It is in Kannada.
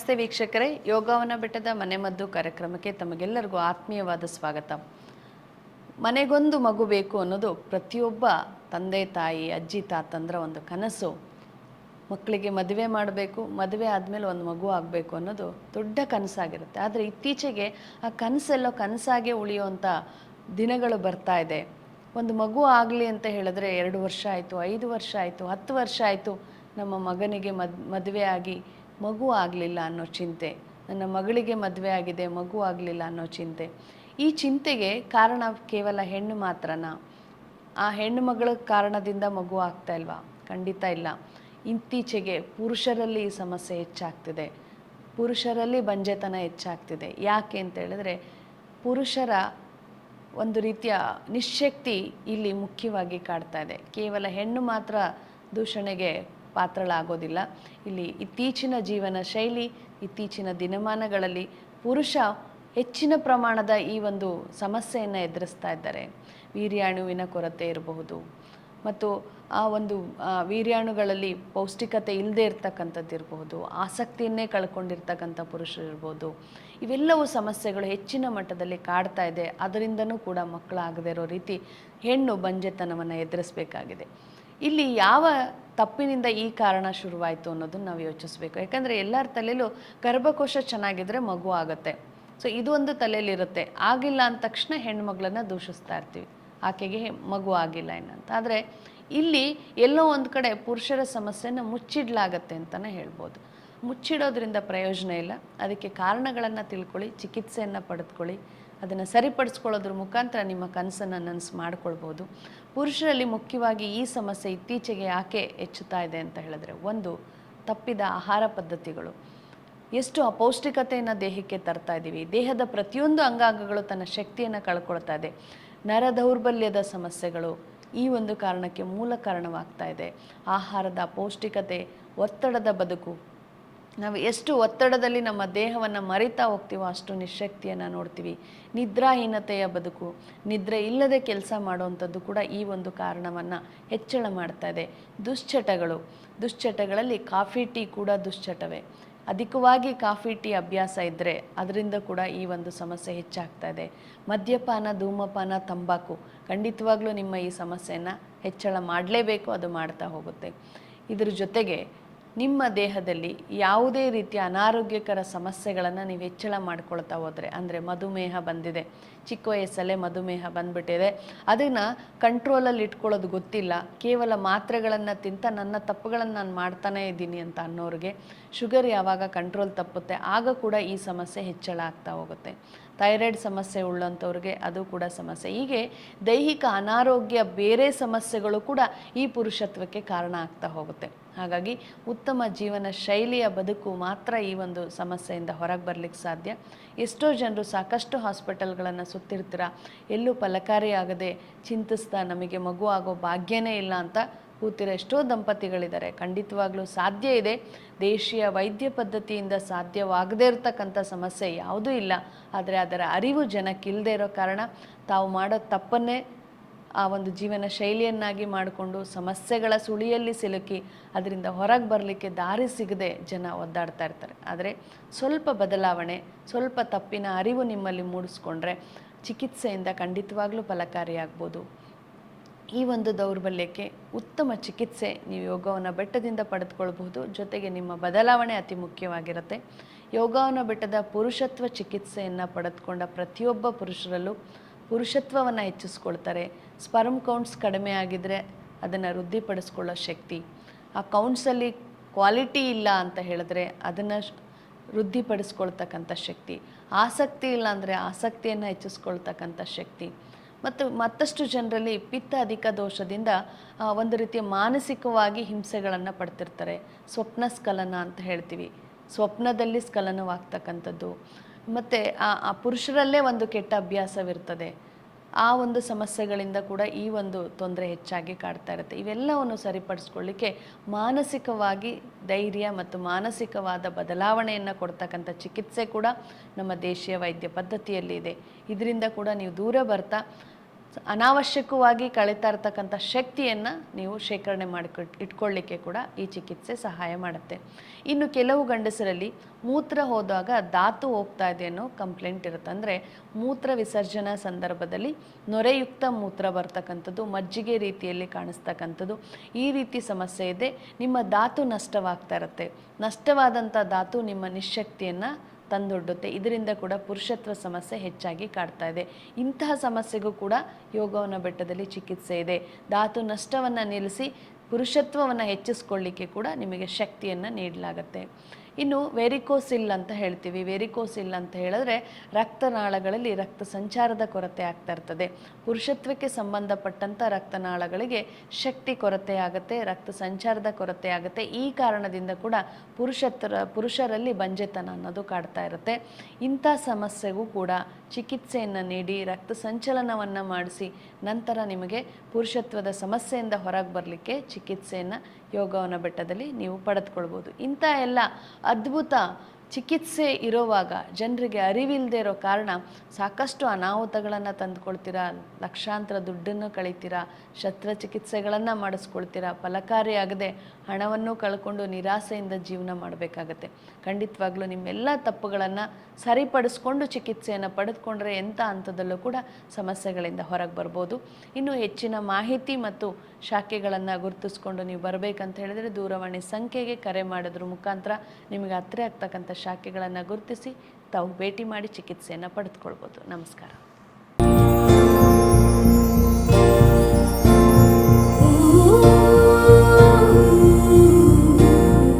ನಮಸ್ತೆ ವೀಕ್ಷಕರೇ. ಯೋಗವನ ಬೆಟ್ಟದ ಮನೆಮದ್ದು ಕಾರ್ಯಕ್ರಮಕ್ಕೆ ತಮಗೆಲ್ಲರಿಗೂ ಆತ್ಮೀಯವಾದ ಸ್ವಾಗತ. ಮನೆಗೊಂದು ಮಗು ಬೇಕು ಅನ್ನೋದು ಪ್ರತಿಯೊಬ್ಬ ತಂದೆ, ತಾಯಿ, ಅಜ್ಜಿ, ತಾತಂದ್ರ ಒಂದು ಕನಸು. ಮಕ್ಕಳಿಗೆ ಮದುವೆ ಮಾಡಬೇಕು, ಮದುವೆ ಆದಮೇಲೆ ಒಂದು ಮಗು ಆಗಬೇಕು ಅನ್ನೋದು ದೊಡ್ಡ ಕನಸಾಗಿರುತ್ತೆ. ಆದರೆ ಇತ್ತೀಚೆಗೆ ಆ ಕನಸೆಲ್ಲೋ ಕನಸಾಗೆ ಉಳಿಯುವಂಥ ದಿನಗಳು ಬರ್ತಾ ಇದೆ. ಒಂದು ಮಗು ಆಗಲಿ ಅಂತ ಹೇಳಿದ್ರೆ ಎರಡು ವರ್ಷ ಆಯಿತು, ಐದು ವರ್ಷ ಆಯಿತು, ಹತ್ತು ವರ್ಷ ಆಯಿತು ನಮ್ಮ ಮಗನಿಗೆ ಮದ್, ಮದುವೆ ಆಗಿ ಮಗು ಆಗಲಿಲ್ಲ ಅನ್ನೋ ಚಿಂತೆ, ನನ್ನ ಮಗಳಿಗೆ ಮದುವೆ ಆಗಿದೆ, ಮಗು ಆಗಲಿಲ್ಲ ಅನ್ನೋ ಚಿಂತೆ. ಈ ಚಿಂತೆಗೆ ಕಾರಣ ಕೇವಲ ಹೆಣ್ಣು ಮಾತ್ರನಾ? ಆ ಹೆಣ್ಣು ಮಗಳ ಕಾರಣದಿಂದ ಮಗು ಆಗ್ತಾ ಇಲ್ವಾ? ಖಂಡಿತ ಇಲ್ಲ. ಇತ್ತೀಚೆಗೆ ಪುರುಷರಲ್ಲಿ ಈ ಸಮಸ್ಯೆ ಹೆಚ್ಚಾಗ್ತಿದೆ. ಪುರುಷರಲ್ಲಿ ಬಂಜೆತನ ಹೆಚ್ಚಾಗ್ತಿದೆ. ಯಾಕೆ ಅಂತ ಹೇಳಿದ್ರೆ, ಪುರುಷರ ಒಂದು ರೀತಿಯ ನಿಶಕ್ತಿ ಇಲ್ಲಿ ಮುಖ್ಯವಾಗಿ ಕಾಡ್ತಾ ಇದೆ. ಕೇವಲ ಹೆಣ್ಣು ಮಾತ್ರ ದೂಷಣೆಗೆ ಪಾತ್ರಳಾಗೋದಿಲ್ಲ. ಇಲ್ಲಿ ಇತ್ತೀಚಿನ ಜೀವನ ಶೈಲಿ, ಇತ್ತೀಚಿನ ದಿನಮಾನಗಳಲ್ಲಿ ಪುರುಷ ಹೆಚ್ಚಿನ ಪ್ರಮಾಣದ ಈ ಒಂದು ಸಮಸ್ಯೆಯನ್ನು ಎದುರಿಸ್ತಾ ಇದ್ದಾರೆ. ವೀರ್ಯಾಣುವಿನ ಕೊರತೆ ಇರಬಹುದು. ಮತ್ತು ಆ ಒಂದು ವೀರ್ಯಾಣುಗಳಲ್ಲಿ ಪೌಷ್ಟಿಕತೆ ಇಲ್ಲದೆ ಇರ್ತಕ್ಕಂಥದ್ದು ಇರಬಹುದು. ಆಸಕ್ತಿಯನ್ನೇ ಕಳ್ಕೊಂಡಿರ್ತಕ್ಕಂಥ ಪುರುಷರು ಇರ್ಬೋದು ಇವೆಲ್ಲವೂ ಸಮಸ್ಯೆಗಳು ಹೆಚ್ಚಿನ ಮಟ್ಟದಲ್ಲಿ ಕಾಡ್ತಾ ಇದೆ. ಅದರಿಂದನೂ ಕೂಡ ಮಕ್ಕಳಾಗದೇ ಇರೋ ರೀತಿ ಹೆಣ್ಣು ಬಂಜೆತನವನ್ನು ಎದುರಿಸಬೇಕಾಗಿದೆ. ಇಲ್ಲಿ ಯಾವ ತಪ್ಪಿನಿಂದ ಈ ಕಾರಣ ಶುರುವಾಯಿತು ಅನ್ನೋದನ್ನು ನಾವು ಯೋಚಿಸ್ಬೇಕು. ಯಾಕಂದರೆ ಎಲ್ಲರ ತಲೆಯಲ್ಲೂ ಗರ್ಭಕೋಶ ಚೆನ್ನಾಗಿದ್ರೆ ಮಗು ಆಗುತ್ತೆ. ಸೊ ಇದು ಒಂದು ತಲೆಯಲ್ಲಿರುತ್ತೆ ಆಗಿಲ್ಲ ಅಂದ ತಕ್ಷಣ ಹೆಣ್ಮಗಳನ್ನ ದೂಷಿಸ್ತಾ ಇರ್ತೀವಿ. ಆಕೆಗೆ ಮಗು ಆಗಿಲ್ಲ ಏನಂತ ಆದರೆ ಇಲ್ಲಿ ಎಲ್ಲೋ ಒಂದು ಕಡೆ ಪುರುಷರ ಸಮಸ್ಯೆನ ಮುಚ್ಚಿಡ್ಲಾಗತ್ತೆ ಅಂತಲೇ ಹೇಳ್ಬೋದು. ಮುಚ್ಚಿಡೋದ್ರಿಂದ ಪ್ರಯೋಜನ ಇಲ್ಲ. ಅದಕ್ಕೆ ಕಾರಣಗಳನ್ನು ತಿಳ್ಕೊಳ್ಳಿ, ಚಿಕಿತ್ಸೆಯನ್ನು ಪಡೆದುಕೊಳ್ಳಿ. ಅದನ್ನು ಸರಿಪಡಿಸ್ಕೊಳ್ಳೋದ್ರ ಮುಖಾಂತರ ನಿಮ್ಮ ಕನಸನ್ನು ನನಸು ಮಾಡ್ಕೊಳ್ಬೋದು. ಪುರುಷರಲ್ಲಿ ಮುಖ್ಯವಾಗಿ ಈ ಸಮಸ್ಯೆ ಇತ್ತೀಚೆಗೆ ಯಾಕೆ ಹೆಚ್ಚುತ್ತಾ ಇದೆ ಅಂತ ಹೇಳಿದ್ರೆ ಒಂದು, ತಪ್ಪಿದ ಆಹಾರ ಪದ್ಧತಿಗಳು. ಎಷ್ಟು ಅಪೌಷ್ಟಿಕತೆಯನ್ನು ದೇಹಕ್ಕೆ ತರ್ತಾ ಇದ್ದೀವಿ ದೇಹದ ಪ್ರತಿಯೊಂದು ಅಂಗಾಂಗಗಳು ತನ್ನ ಶಕ್ತಿಯನ್ನು ಕಳ್ಕೊಳ್ತಾ ಇದೆ. ನರ ದೌರ್ಬಲ್ಯದ ಸಮಸ್ಯೆಗಳು ಈ ಒಂದು ಕಾರಣಕ್ಕೆ ಮೂಲ ಕಾರಣವಾಗ್ತಾ ಇದೆ. ಆಹಾರದ ಅಪೌಷ್ಟಿಕತೆ, ಒತ್ತಡದ ಬದುಕು ನಾವು ಎಷ್ಟು ಒತ್ತಡದಲ್ಲಿ ನಮ್ಮ ದೇಹವನ್ನು ಮರಿತಾ ಹೋಗ್ತೀವೋ ಅಷ್ಟು ನಿಶಕ್ತಿಯನ್ನು ನೋಡ್ತೀವಿ. ನಿದ್ರಾಹೀನತೆಯ ಬದುಕು, ನಿದ್ರೆ ಇಲ್ಲದೆ ಕೆಲಸ ಮಾಡುವಂಥದ್ದು ಕೂಡ ಈ ಒಂದು ಕಾರಣವನ್ನು ಹೆಚ್ಚಳ ಮಾಡ್ತಾ ಇದೆ. ದುಶ್ಚಟಗಳು, ದುಶ್ಚಟಗಳಲ್ಲಿ ಕಾಫಿ, ಟೀ ಕೂಡ ದುಶ್ಚಟವೇ. ಅಧಿಕವಾಗಿ ಕಾಫಿ, ಟೀ ಅಭ್ಯಾಸ ಇದ್ದರೆ ಅದರಿಂದ ಕೂಡ ಈ ಒಂದು ಸಮಸ್ಯೆ ಹೆಚ್ಚಾಗ್ತಾ ಇದೆ. ಮದ್ಯಪಾನ, ಧೂಮಪಾನ, ತಂಬಾಕು ಖಂಡಿತವಾಗ್ಲೂ ನಿಮ್ಮ ಈ ಸಮಸ್ಯೆಯನ್ನು ಹೆಚ್ಚಳ ಮಾಡಲೇಬೇಕು, ಅದು ಮಾಡ್ತಾ ಹೋಗುತ್ತೆ. ಇದರ ಜೊತೆಗೆ ನಿಮ್ಮ ದೇಹದಲ್ಲಿ ಯಾವುದೇ ರೀತಿಯ ಅನಾರೋಗ್ಯಕರ ಸಮಸ್ಯೆಗಳನ್ನು ನೀವು ಹೆಚ್ಚಳ ಮಾಡ್ಕೊಳ್ತಾ ಹೋದರೆ, ಅಂದರೆ ಮಧುಮೇಹ ಬಂದಿದೆ, ಚಿಕ್ಕ ವಯಸ್ಸಲ್ಲೇ ಮಧುಮೇಹ ಬಂದ್ಬಿಟ್ಟಿದೆ, ಅದನ್ನು ಕಂಟ್ರೋಲಲ್ಲಿ ಇಟ್ಕೊಳ್ಳೋದು ಗೊತ್ತಿಲ್ಲ, ಕೇವಲ ಮಾತ್ರೆಗಳನ್ನು ತಿಂತ ನನ್ನ ತಪ್ಪುಗಳನ್ನು ನಾನು ಮಾಡ್ತಾನೇ ಇದ್ದೀನಿ ಅಂತ ಅನ್ನೋರಿಗೆ ಶುಗರ್ ಯಾವಾಗ ಕಂಟ್ರೋಲ್ ತಪ್ಪುತ್ತೆ, ಆಗ ಕೂಡ ಈ ಸಮಸ್ಯೆ ಹೆಚ್ಚಳ ಆಗ್ತಾ ಹೋಗುತ್ತೆ. ಥೈರಾಯ್ಡ್ ಸಮಸ್ಯೆ ಉಳ್ಳಂಥವ್ರಿಗೆ ಅದು ಕೂಡ ಸಮಸ್ಯೆ. ಹೀಗೆ ದೈಹಿಕ ಅನಾರೋಗ್ಯ ಬೇರೆ ಸಮಸ್ಯೆಗಳು ಕೂಡ ಈ ಪುರುಷತ್ವಕ್ಕೆ ಕಾರಣ ಆಗ್ತಾ ಹೋಗುತ್ತೆ. ಹಾಗಾಗಿ ಉತ್ತಮ ಜೀವನ ಶೈಲಿಯ ಬದುಕು ಮಾತ್ರ ಈ ಒಂದು ಸಮಸ್ಯೆಯಿಂದ ಹೊರಗೆ ಬರಲಿಕ್ಕೆ ಸಾಧ್ಯ. ಎಷ್ಟೋ ಜನರು ಸಾಕಷ್ಟು ಹಾಸ್ಪಿಟಲ್ಗಳನ್ನು ಸುತ್ತಿರ್ತೀರ, ಎಲ್ಲೂ ಫಲಕಾರಿಯಾಗದೆ ಚಿಂತಿಸ್ತಾ ನಮಗೆ ಮಗು ಆಗೋ ಭಾಗ್ಯನೇ ಇಲ್ಲ ಅಂತ ಕೂತಿರೋ ಎಷ್ಟೋ ದಂಪತಿಗಳಿದ್ದಾರೆ. ಖಂಡಿತವಾಗ್ಲೂ ಸಾಧ್ಯ ಇದೆ. ದೇಶೀಯ ವೈದ್ಯ ಪದ್ಧತಿಯಿಂದ ಸಾಧ್ಯವಾಗದೇ ಇರತಕ್ಕಂಥ ಸಮಸ್ಯೆ ಯಾವುದೂ ಇಲ್ಲ. ಆದರೆ ಅದರ ಅರಿವು ಜನಕ್ಕಿಲ್ಲದೆ ಇರೋ ಕಾರಣ ತಾವು ಮಾಡೋ ತಪ್ಪನ್ನೇ ಆ ಒಂದು ಜೀವನ ಶೈಲಿಯನ್ನಾಗಿ ಮಾಡಿಕೊಂಡು ಸಮಸ್ಯೆಗಳ ಸುಳಿಯಲ್ಲಿ ಸಿಲುಕಿ ಅದರಿಂದ ಹೊರಗೆ ಬರಲಿಕ್ಕೆ ದಾರಿ ಸಿಗದೆ ಜನ ಒದ್ದಾಡ್ತಾ ಇರ್ತಾರೆ. ಆದರೆ ಸ್ವಲ್ಪ ಬದಲಾವಣೆ, ಸ್ವಲ್ಪ ತಪ್ಪಿನ ಅರಿವು ನಿಮ್ಮಲ್ಲಿ ಮೂಡಿಸ್ಕೊಂಡ್ರೆ ಚಿಕಿತ್ಸೆಯಿಂದ ಖಂಡಿತವಾಗ್ಲೂ ಫಲಕಾರಿಯಾಗ್ಬೋದು. ಈ ಒಂದು ದೌರ್ಬಲ್ಯಕ್ಕೆ ಉತ್ತಮ ಚಿಕಿತ್ಸೆ ನೀವು ಯೋಗವನ್ನು ಬೆಟ್ಟದಿಂದ ಪಡೆದುಕೊಳ್ಬಹುದು. ಜೊತೆಗೆ ನಿಮ್ಮ ಬದಲಾವಣೆ ಅತಿ ಮುಖ್ಯವಾಗಿರುತ್ತೆ. ಯೋಗವನ್ನು ಬೆಟ್ಟದ ಪುರುಷತ್ವ ಚಿಕಿತ್ಸೆಯನ್ನು ಪಡೆದುಕೊಂಡ ಪ್ರತಿಯೊಬ್ಬ ಪುರುಷರಲ್ಲೂ ಪುರುಷತ್ವವನ್ನು ಹೆಚ್ಚಿಸ್ಕೊಳ್ತಾರೆ. ಸ್ಪರ್ಮ್ ಕೌಂಟ್ಸ್ ಕಡಿಮೆ ಆಗಿದ್ರೆ ಅದನ್ನು ವೃದ್ಧಿಪಡಿಸ್ಕೊಳ್ಳೋ ಶಕ್ತಿ. ಆ ಕೌಂಟ್ಸಲ್ಲಿ ಕ್ವಾಲಿಟಿ ಇಲ್ಲ ಅಂತ ಹೇಳಿದ್ರೆ ಅದನ್ನು ವೃದ್ಧಿಪಡಿಸ್ಕೊಳ್ತಕ್ಕಂಥ ಶಕ್ತಿ. ಆಸಕ್ತಿ ಇಲ್ಲ ಅಂದರೆ ಆಸಕ್ತಿಯನ್ನು ಹೆಚ್ಚಿಸ್ಕೊಳ್ತಕ್ಕಂಥ ಶಕ್ತಿ. ಮತ್ತು ಮತ್ತಷ್ಟು ಜನರಲ್ಲಿ ಪಿತ್ತ ಅಧಿಕ ದೋಷದಿಂದ ಒಂದು ರೀತಿಯ ಮಾನಸಿಕವಾಗಿ ಹಿಂಸೆಗಳನ್ನು ಪಡ್ತಿರ್ತಾರೆ. ಸ್ವಪ್ನ ಸ್ಖಲನ ಅಂತ ಹೇಳ್ತೀವಿ. ಸ್ವಪ್ನದಲ್ಲಿ ಸ್ಖಲನವಾಗ್ತಕ್ಕಂಥದ್ದು. ಮತ್ತು ಆ ಪುರುಷರಲ್ಲೇ ಒಂದು ಕೆಟ್ಟ ಅಭ್ಯಾಸವಿರ್ತದೆ. ಆ ಒಂದು ಸಮಸ್ಯೆಗಳಿಂದ ಕೂಡ ಈ ಒಂದು ತೊಂದರೆ ಹೆಚ್ಚಾಗಿ ಕಾಡ್ತಾ ಇರುತ್ತೆ. ಇವೆಲ್ಲವನ್ನು ಸರಿಪಡಿಸ್ಕೊಳ್ಳಿಕ್ಕೆ ಮಾನಸಿಕವಾಗಿ ಧೈರ್ಯ ಮತ್ತು ಮಾನಸಿಕವಾದ ಬದಲಾವಣೆಯನ್ನು ಕೊಡ್ತಕ್ಕಂಥ ಚಿಕಿತ್ಸೆ ಕೂಡ ನಮ್ಮ ದೇಶೀಯ ವೈದ್ಯ ಪದ್ಧತಿಯಲ್ಲಿ ಇದೆ. ಇದರಿಂದ ಕೂಡ ನೀವು ದೂರ ಬರ್ತಾ ಅನಾವಶ್ಯಕವಾಗಿ ಕಳೀತಾ ಇರ್ತಕ್ಕಂಥ ಶಕ್ತಿಯನ್ನು ನೀವು ಶೇಖರಣೆ ಮಾಡಿ ಇಟ್ಕೊಳ್ಳಿಕ್ಕೆ ಕೂಡ ಈ ಚಿಕಿತ್ಸೆ ಸಹಾಯ ಮಾಡುತ್ತೆ. ಇನ್ನು ಕೆಲವು ಗಂಡಸರಲ್ಲಿ ಮೂತ್ರ ಹೋದಾಗ ಧಾತು ಹೋಗ್ತಾ ಇದೆ ಅನ್ನೋ ಕಂಪ್ಲೇಂಟ್ ಇರುತ್ತೆ. ಅಂದರೆ ಮೂತ್ರ ವಿಸರ್ಜನಾ ಸಂದರ್ಭದಲ್ಲಿ ನೊರೆಯುಕ್ತ ಮೂತ್ರ ಬರ್ತಕ್ಕಂಥದ್ದು, ಮಜ್ಜಿಗೆ ರೀತಿಯಲ್ಲಿ ಕಾಣಿಸ್ತಕ್ಕಂಥದ್ದು, ಈ ರೀತಿ ಸಮಸ್ಯೆ ಇದೆ. ನಿಮ್ಮ ಧಾತು ನಷ್ಟವಾಗ್ತಾ ಇರುತ್ತೆ. ನಷ್ಟವಾದಂಥ ಧಾತು ನಿಮ್ಮ ನಿಶಕ್ತಿಯನ್ನು ತಂದೊಡ್ಡುತ್ತೆ. ಇದರಿಂದ ಕೂಡ ಪುರುಷತ್ವ ಸಮಸ್ಯೆ ಹೆಚ್ಚಾಗಿ ಕಾಡ್ತಾ ಇದೆ. ಇಂತಹ ಸಮಸ್ಯೆಗೂ ಕೂಡ ಯೋಗವನ ಬೆಟ್ಟದಲ್ಲಿ ಚಿಕಿತ್ಸೆ ಇದೆ. ಧಾತು ನಷ್ಟವನ್ನು ನಿಲ್ಲಿಸಿ ಪುರುಷತ್ವವನ್ನು ಹೆಚ್ಚಿಸ್ಕೊಳ್ಳಿಕ್ಕೆ ಕೂಡ ನಿಮಗೆ ಶಕ್ತಿಯನ್ನು ನೀಡಲಾಗುತ್ತೆ. ಇನ್ನು ವೆರಿಕೋಸಿಲ್ ಅಂತ ಹೇಳ್ತೀವಿ. ವೆರಿಕೋಸಿಲ್ ಅಂತ ಹೇಳಿದ್ರೆ ರಕ್ತನಾಳಗಳಲ್ಲಿ ರಕ್ತ ಸಂಚಾರದ ಕೊರತೆ ಆಗ್ತಾ ಇರ್ತದೆ. ಪುರುಷತ್ವಕ್ಕೆ ಸಂಬಂಧಪಟ್ಟಂಥ ರಕ್ತನಾಳಗಳಿಗೆ ಶಕ್ತಿ ಕೊರತೆ ಆಗುತ್ತೆ, ರಕ್ತ ಸಂಚಾರದ ಕೊರತೆ ಆಗುತ್ತೆ. ಈ ಕಾರಣದಿಂದ ಕೂಡ ಪುರುಷತ್ವರ, ಪುರುಷರಲ್ಲಿ ಬಂಜೆತನ ಅನ್ನೋದು ಕಾಡ್ತಾ ಇರುತ್ತೆ. ಇಂಥ ಸಮಸ್ಯೆಗೂ ಕೂಡ ಚಿಕಿತ್ಸೆಯನ್ನು ನೀಡಿ, ರಕ್ತ ಸಂಚಲನವನ್ನು ಮಾಡಿಸಿ ನಂತರ ನಿಮಗೆ ಪುರುಷತ್ವದ ಸಮಸ್ಯೆಯಿಂದ ಹೊರಗೆ ಬರಲಿಕ್ಕೆ ಚಿಕಿತ್ಸೆಯನ್ನು ಯೋಗವನ ಬೆಟ್ಟದಲ್ಲಿ ನೀವು ಪಡೆದುಕೊಳ್ಬೋದು. ಇಂಥ ಎಲ್ಲ ಅದ್ಭುತ ಚಿಕಿತ್ಸೆ ಇರುವಾಗ ಜನರಿಗೆ ಅರಿವಿಲ್ಲದೆ ಇರೋ ಕಾರಣ ಸಾಕಷ್ಟು ಅನಾಹುತಗಳನ್ನು ತಂದುಕೊಳ್ತೀರಾ, ಲಕ್ಷಾಂತರ ದುಡ್ಡನ್ನು ಕಳೀತೀರಾ, ಶಸ್ತ್ರಚಿಕಿತ್ಸೆಗಳನ್ನು ಮಾಡಿಸ್ಕೊಳ್ತೀರಾ, ಫಲಕಾರಿಯಾಗದೆ ಹಣವನ್ನು ಕಳ್ಕೊಂಡು ನಿರಾಸೆಯಿಂದ ಜೀವನ ಮಾಡಬೇಕಾಗತ್ತೆ. ಖಂಡಿತವಾಗ್ಲೂ ನಿಮ್ಮೆಲ್ಲ ತಪ್ಪುಗಳನ್ನು ಸರಿಪಡಿಸ್ಕೊಂಡು ಚಿಕಿತ್ಸೆಯನ್ನು ಪಡೆದುಕೊಂಡ್ರೆ ಎಂಥ ಹಂತದಲ್ಲೂ ಕೂಡ ಸಮಸ್ಯೆಗಳಿಂದ ಹೊರಗೆ ಬರ್ಬೋದು. ಇನ್ನು ಹೆಚ್ಚಿನ ಮಾಹಿತಿ ಮತ್ತು ಶಾಖೆಗಳನ್ನು ಗುರುತಿಸ್ಕೊಂಡು ನೀವು ಬರಬೇಕಂತ ಹೇಳಿದರೆ ದೂರವಾಣಿ ಸಂಖ್ಯೆಗೆ ಕರೆ ಮಾಡಿದ್ರ ಮುಖಾಂತರ ನಿಮಗೆ ಹತ್ತಿರ ಆಗ್ತಕ್ಕಂಥ ಶಾಖೆಗಳನ್ನು ಗುರುತಿಸಿ ತಾವು ಭೇಟಿ ಮಾಡಿ ಚಿಕಿತ್ಸೆಯನ್ನು ಪಡೆದುಕೊಳ್ಬೋದು. ನಮಸ್ಕಾರ.